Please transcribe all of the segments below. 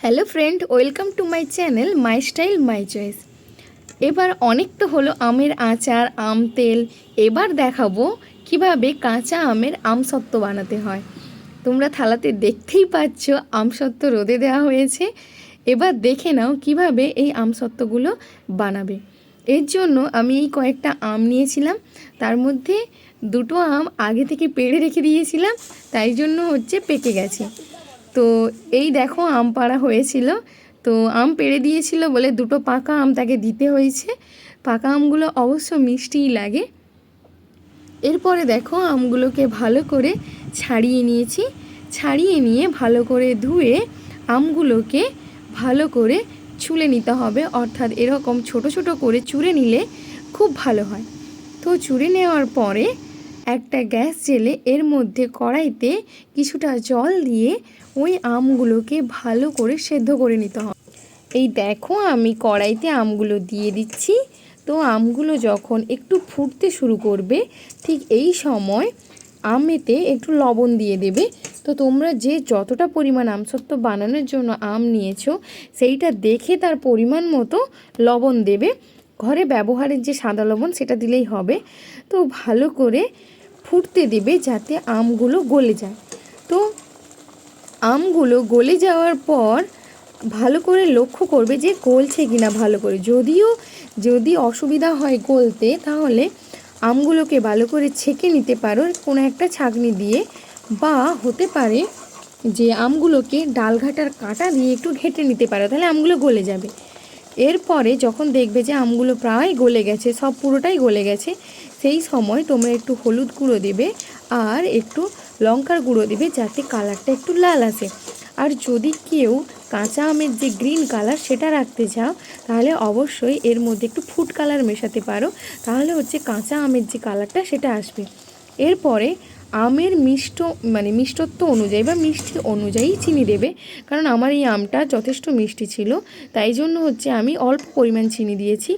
Hello friend, welcome to my channel my style, my choice. এবার অনেক তো হলো আমের আচার, আম তেল। এবার দেখাবো কীভাবে কাঁচা আমের আমসত্ত্ব বানাতে হয়। তোমরা থালাতে দেখতেই পাচ্ছ আমসত্ত্ব রোদে দেওয়া হয়েছে। এবার দেখে নাও কীভাবে এই আমসত্ত্বগুলো বানাবে। এর জন্য আমি এই কয়েকটা আম নিয়েছিলাম। তার মধ্যে দুটো আম আগে থেকে পেড়ে রেখে দিয়েছিলাম। তাই জন্য হচ্ছে পেকে গেছে। তো এই দেখো আম পাড়া হয়েছিল। তো আম পেড়ে দিয়েছিল বলে দুটো পাকা আম তাকে দিতে হয়েছে। পাকা আমগুলো অবশ্য মিষ্টিই লাগে। এরপরে দেখো আমগুলোকে ভালো করে ছাড়িয়ে নিয়েছি। ছাড়িয়ে নিয়ে ভালো করে ধুয়ে আমগুলোকে ভালো করে ছুলে নিতে হবে। অর্থাৎ এরকম ছোট ছোট করে চুড়ে নিলে খুব ভালো হয়। তো চুড়ে নেওয়ার পরে একটা গ্যাস জেলে এর মধ্যে কড়াইতে কিছুটা জল দিয়ে ওই আমগুলোকে ভালো করে সেদ্ধ করে নিতে হবে। এই দেখো আমি কড়াইতে আমগুলো দিয়ে দিচ্ছি। তো আমগুলো যখন একটু ফুটতে শুরু করবে, ঠিক এই সময় আমেতে একটু লবণ দিয়ে দেবে। তো তোমরা যে যতটা পরিমাণ আমসত্ত্ব বানানোর জন্য আম নিয়েছো, সেইটা দেখে তার পরিমাণ মতো লবণ দেবে। ঘরে ব্যবহারের যে সাদা লবণ, সেটা দিলেই হবে। তো ভালো করে ফুটতে দেবে যাতে আমগুলো গলে যায়। তো আমগুলো গলে যাওয়ার পর ভালো করে লক্ষ্য করবে যে গলছে কিনা ভালো করে। যদিও, যদি অসুবিধা হয় গলতে, তাহলে আমগুলোকে ভালো করে ছেঁকে নিতে পারো কোনো একটা ছাঁকনি দিয়ে। বা হতে পারে যে আমগুলোকে ডালঘাটার কাঁটা দিয়ে একটু ঘেঁটে নিতে পারো, তাহলে আমগুলো গলে যাবে। এরপরে যখন দেখবে যে আমগুলো প্রায় গলে গেছে, সব পুরোটাই গলে গেছে, সেই সময় তোমরা একটু হলুদ গুঁড়ো দেবে আর একটু লঙ্কার গুঁড়ো দেবে যাতে কালারটা একটু লাল আসে। আর যদি কেউ কাঁচা আমের যে গ্রিন কালার সেটা রাখতে চাও, তাহলে অবশ্যই এর মধ্যে একটু ফুড কালার মেশাতে পারো। তাহলে হচ্ছে কাঁচা আমের যে কালারটা সেটা আসবে। এরপরে আমের মিষ্ট মানে মিষ্টত্ব অনুযায়ী বা মিষ্টি অনুযায়ী চিনি দেবে। কারণ আমার এই আমটা যথেষ্ট মিষ্টি ছিল, তাই জন্য হচ্ছে আমি অল্প পরিমাণ চিনি দিয়েছি।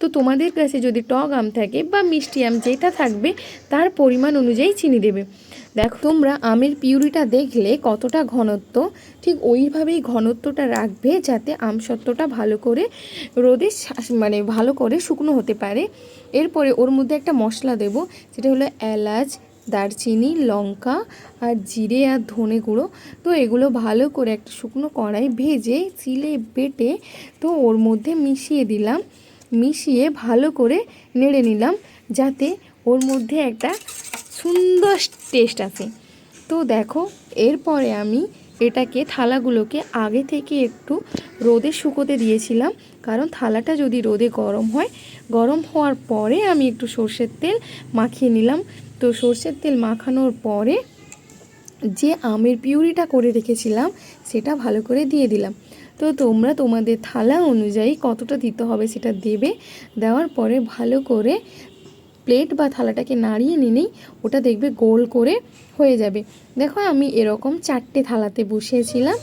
তো তোমাদের কাছে যদি টক আম থাকে বা মিষ্টি আম যেটা থাকবে, তার পরিমাণ অনুযায়ী চিনি দেবে। দেখো, তোমরা আমের পিউরিটা দেখলে কতটা ঘনত্ব, ঠিক ওইভাবেই ঘনত্বটা রাখবে যাতে আমসত্ত্বটা ভালো করে রোদে মানে ভালো করে শুকনো হতে পারে। এরপরে ওর মধ্যে একটা মশলা দেব যেটা হলো এলাচ দারচিনি, লঙ্কা আর জিরে আর ধনে গুঁড়ো। তো এগুলো ভালো করে একটা শুকনো কড়াই ভেজে চিলে বেটে তো ওর মধ্যে মিশিয়ে দিলাম। মিশিয়ে ভালো করে নেড়ে নিলাম যাতে ওর মধ্যে একটা সুন্দর টেস্ট আসে। তো দেখো, এরপরে আমি এটাকে থালাগুলোকে আগে থেকে একটু রোদে শুকোতে দিয়েছিলাম। কারণ থালাটা যদি রোদে গরম হয়, গরম হওয়ার পরে আমি একটু সর্ষের তেল মাখিয়ে নিলাম। তো সর্ষের তেল মাখানোর পরে যে আমের পিউরিটা করে রেখেছিলাম, সেটা ভালো করে দিয়ে দিলাম। তো তোমরা তোমাদের থালা অনুযায়ী কতটা দিতে হবে সেটা দেবে। দেওয়ার পরে ভালো করে প্লেট বা থালাটাকে নাড়িয়ে নিলেই ওটা দেখবে গোল করে হয়ে যাবে। দেখো আমি এরকম চারটে থালাতে বসিয়েছিলাম,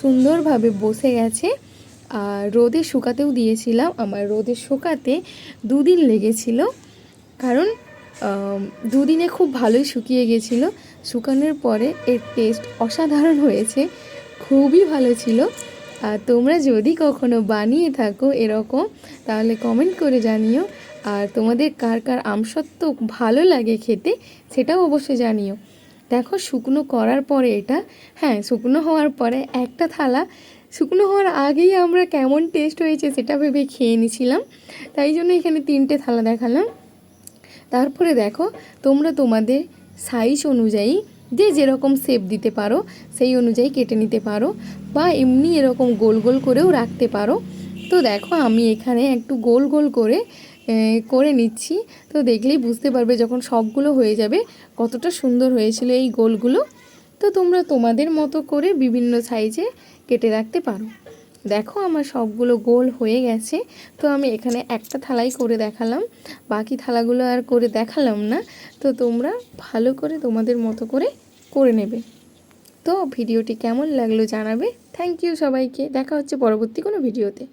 সুন্দরভাবে বসে গেছে। আর রোদে শুকাতেও দিয়েছিলাম, আমার রোদে শুকাতে দুদিন লেগেছিল। কারণ দুদিনে খুব ভালোই শুকিয়ে গেছিল। শুকানোর পরে এর টেস্ট অসাধারণ হয়েছে। খুবই ভালো ছিল। আর তোমরা যদি কখনো বানিয়ে থাকো এরকম, তাহলে কমেন্ট করে জানিও। আর তোমাদের কার কার আমসত্ত্ব ভালো লাগে খেতে, সেটাও অবশ্যই জানিও। দেখো, শুকনো করার পরে এটা হ্যাঁ শুকনো হওয়ার পরে একটা থালা। শুকনো হওয়ার আগেই আমরা কেমন টেস্ট হয়েছে সেটা ভেবে খেয়ে নিছিলাম। তাই জন্য এখানে তিনটে থালা দেখালাম। তারপরে দেখো, তোমরা তোমাদের সাইজ অনুযায়ী যে যেরকম শেপ দিতে পারো, সেই অনুযায়ী কেটে নিতে পারো বা এমনি এরকম গোল গোল করেও রাখতে পারো। তো দেখো, আমি এখানে একটু গোল গোল করে করে নিচ্ছি। তো দেখলেই বুঝতে পারবে যখন সবগুলো হয়ে যাবে কতটা সুন্দর হয়েছিল এই গোলগুলো। তো তোমরা তোমাদের মতো করে বিভিন্ন সাইজে কেটে রাখতে পারো। দেখো আমার সবগুলো গোল হয়ে গেছে, তো আমি এখানে একটা থালাই করে দেখালাম। বাকি থালাগুলো আর করে দেখালাম না, তো তোমরা ভালো করে তোমাদের মতো করে করে নেবে। তো ভিডিওটি কেমন লাগল জানাবে। থ্যাংক ইউ সবাইকে। দেখা হচ্ছে পরবর্তী কোনো ভিডিওতে।